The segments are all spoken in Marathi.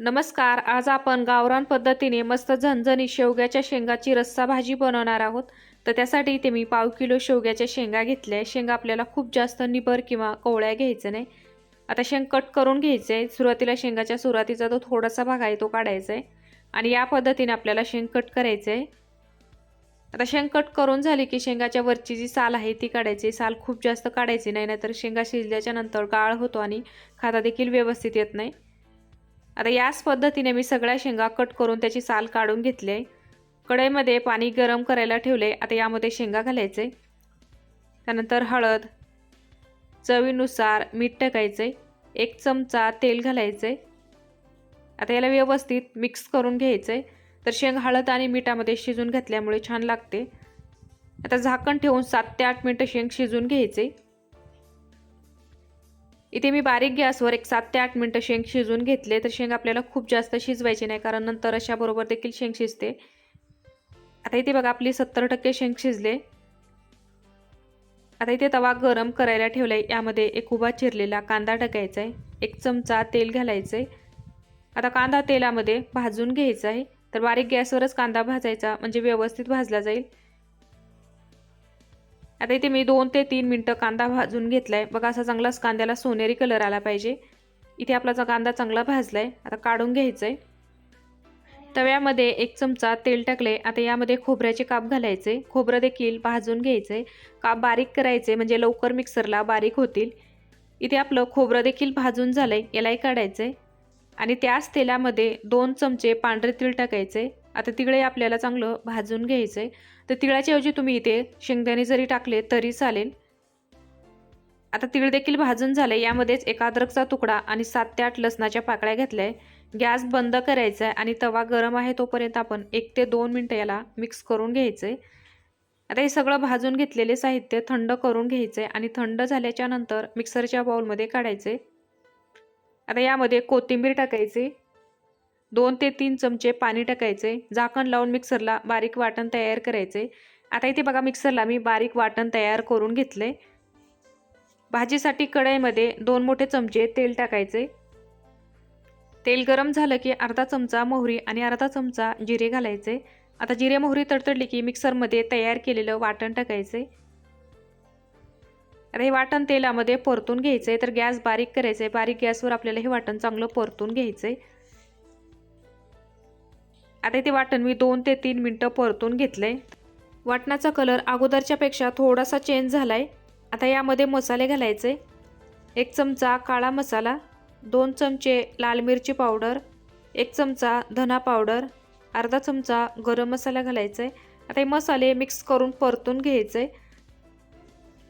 नमस्कार आज आपण गावरान पद्धतीने मस्त झणझणी शेवग्याच्या शेंगाची रस्सा भाजी बनवणार आहोत. तर त्यासाठी इथे मी पाव किलो शेवग्याच्या शेंगा घेतल्या आहे शेंगा आपल्याला खूप जास्त निबर किंवा कोवळ्या घ्यायचं नाही. आता शेंग कट करून घ्यायचं आहे सुरुवातीला शेंगाच्या सुरुवातीचा तो थोडासा भाग आहे तो काढायचा आहे. आणि या पद्धतीने आपल्याला शेंग कट करायचं आहे. आता शेंग कट करून झाली की शेंगाच्या वरची जी साल आहे ती काढायची साल खूप जास्त काढायची नाही नाहीतर शेंगा शिजल्याच्या नंतर गाळ होतो आणि खाता देखील व्यवस्थित येत नाही. आता याच पद्धतीने मी सगळ्या शेंगा कट करून त्याची साल काढून घेतली आहे. कढईमध्ये पाणी गरम करायला ठेवले. आता यामध्ये शेंगा घालायचे. त्यानंतर हळद चवीनुसार मीठ टाकायचे. एक चमचा तेल घालायचे. आता याला व्यवस्थित मिक्स करून घ्यायचे. तर शेंग हळद आणि मिठामध्ये शिजून घातल्यामुळे छान लागते. आता झाकण ठेवून सात ते आठ मिनटं शेंग शिजून घ्यायचे. इथे मी बारीक गॅसवर एक सात ते आठ मिनटं शेंग शिजून घेतले. तर शेंग आपल्याला खूप जास्त शिजवायची नाही कारण नंतर अशाबरोबर देखील शेंग शिजते. आता इथे बघा आपली सत्तर टक्के शेंग शिजले. आता इथे तवा गरम करायला ठेवला आहे यामध्ये एक उभा चिरलेला कांदा टाकायचा आहे एक चमचा तेल घालायचं आहे आता कांदा तेलामध्ये भाजून घ्यायचा आहे तर बारीक गॅसवरच कांदा भाजायचा म्हणजे व्यवस्थित भाजला जाईल. आता इथे मी दोन ते तीन मिनटं कांदा भाजून घेतला आहे बघा असा चांगलाच कांद्याला सोनेरी कलर आला पाहिजे. इथे आपला कांदा चांगला भाजला आहे आता काढून घ्यायचं आहे तव्यामध्ये एक चमचा तेल टाकले आता यामध्ये खोबऱ्याचे काप घालायचे. खोबरं देखील भाजून घ्यायचे काप बारीक करायचे म्हणजे लवकर मिक्सरला बारीक होतील. इथे आपलं खोबरं देखील भाजून झालं आहे यालाही काढायचं आहे आणि त्याच तेलामध्ये दोन चमचे पांढरे तीळ टाकायचे. आता तिळे आपल्याला चांगलं भाजून घ्यायचं आहे तर तिळाच्या ऐवजी तुम्ही इथे शेंगदाणे जरी टाकले तरी चालेल. आता तिळ देखील भाजून झाले यामध्येच एक अद्रकचा तुकडा आणि सात ते आठ लसणाच्या पाकळ्या घेतल्या आहे गॅस बंद करायचा आहे आणि तवा गरम आहे तोपर्यंत आपण एक ते दोन मिनटं याला मिक्स करून घ्यायचं आहे आता हे सगळं भाजून घेतलेले साहित्य थंड करून घ्यायचं आहे आणि थंड झाल्याच्यानंतर मिक्सरच्या बाउलमध्ये काढायचे आता यामध्ये कोथिंबीर टाकायची. दोन ते तीन चमचे पाणी टाकायचे झाकण लावून मिक्सरला बारीक वाटण तयार करायचे. आता इथे बघा मिक्सरला मी बारीक वाटण तयार करून घेतले. भाजीसाठी कढईमध्ये दोन मोठे चमचे तेल टाकायचे. तेल गरम झालं की अर्धा चमचा मोहरी आणि अर्धा चमचा जिरे घालायचे. आता जिरे मोहरी तडतडली की मिक्सरमध्ये तयार केलेलं वाटण टाकायचे. आता हे वाटण तेलामध्ये परतून घ्यायचं आहे तर गॅस बारीक करायचं. आहे बारीक गॅसवर आपल्याला हे वाटण चांगलं परतून घ्यायचं. आहे आता इथे वाटण मी दोन ते तीन मिनटं परतून घेतलंय. वाटणाचा कलर अगोदरच्यापेक्षा थोडासा चेंज झालाय. आता यामध्ये मसाले घालायचे. एक चमचा काळा मसाला दोन चमचे लाल मिरची पावडर एक चमचा धना पावडर अर्धा चमचा गरम मसाला घालायचा आहे आता हे मसाले मिक्स करून परतून घ्यायचे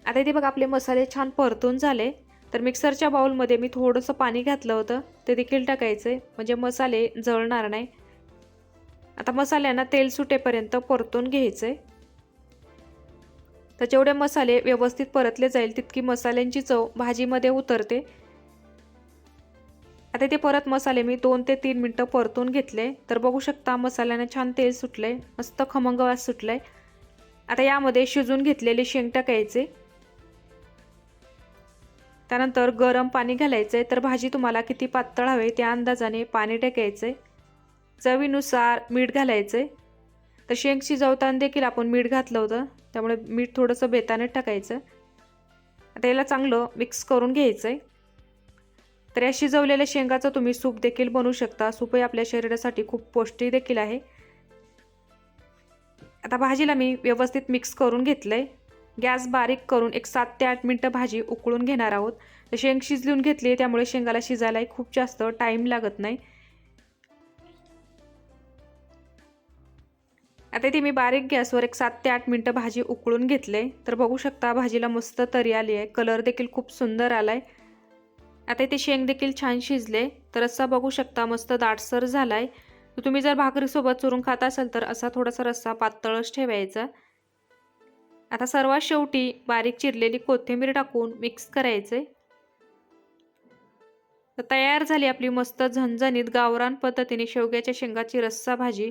आता इथे बघा आपले मसाले छान परतून झाले. तर मिक्सरच्या बाऊलमध्ये मी थोडंसं पाणी घातलं होतं. ते देखील टाकायचं म्हणजे मसाले जळणार नाही. आता मसाल्यांना तेल सुटेपर्यंत परतून घ्यायचे. तर जेवढे मसाले व्यवस्थित परतले जाईल तितकी मसाल्यांची चव भाजीमध्ये उतरते. आता ते परत मसाले मी दोन ते तीन मिनटं परतून घेतले. तर बघू शकता मसाल्याने छान तेल सुटले मस्त खमंग वास सुटलाय. आता यामध्ये शिजून घेतलेले शेंग टाकायचे. त्यानंतर गरम पाणी घालायचे तर भाजी तुम्हाला किती पातळ हवे त्या अंदाजाने पाणी टाकायचे चवीनुसार मीठ घालायचं आहे तर शेंग शिजवताना देखील आपण मीठ घातलं होतं. त्यामुळे मीठ थोडंसं बेताने टाकायचं. आता याला चांगलं मिक्स करून घ्यायचं आहे तर या शिजवलेल्या शेंगाचं तुम्ही सूप देखील बनवू शकता. सूपही आपल्या शरीरासाठी खूप पौष्टिक देखील आहे. आता भाजीला मी व्यवस्थित मिक्स करून घेतलं आहे गॅस बारीक करून एक सात ते आठ मिनटं भाजी उकळून घेणार आहोत. तर शेंग शिजलून घेतली आहे त्यामुळे शेंगाला शिजायलाही खूप जास्त टाईम लागत नाही. आता इथे मी बारीक गॅसवर एक सात ते आठ मिनटं भाजी उकळून घेतले. तर बघू शकता भाजीला मस्त तरी आली आहे. कलर देखील खूप सुंदर आला आहे आता इथे शेंग देखील छान शिजले. तर रस्सा बघू शकता मस्त दाटसर झाला आहे तुम्ही जर भाकरीसोबत चुरून खात असाल तर असा थोडासा रस्सा पातळच ठेवायचा. आता सर्वात शेवटी बारीक चिरलेली कोथिंबीर टाकून मिक्स करायचे. तर तयार झाली आपली मस्त झणझणीत गावरान पद्धतीने शेवग्याच्या शेंगाची रस्सा भाजी.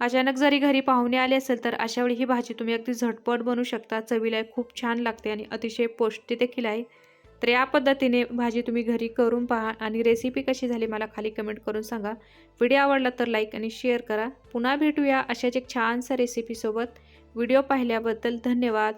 अचानक जरी घरी पाहुणे आले असेल तर अशा वेळी ही भाजी तुम्ही अगदी झटपट बनवू शकता. चवीला खूप छान लागते आणि अतिशय पौष्टिक देखील आहे. तर या पद्धतीने भाजी तुम्ही घरी करून पहा आणि रेसिपी कशी झाली मला खाली कमेंट करून सांगा. व्हिडिओ आवडला तर लाईक आणि शेअर करा. पुन्हा भेटूया अशाच एक छानसा रेसिपीसोबत व्हिडिओ पाहिल्याबद्दल धन्यवाद.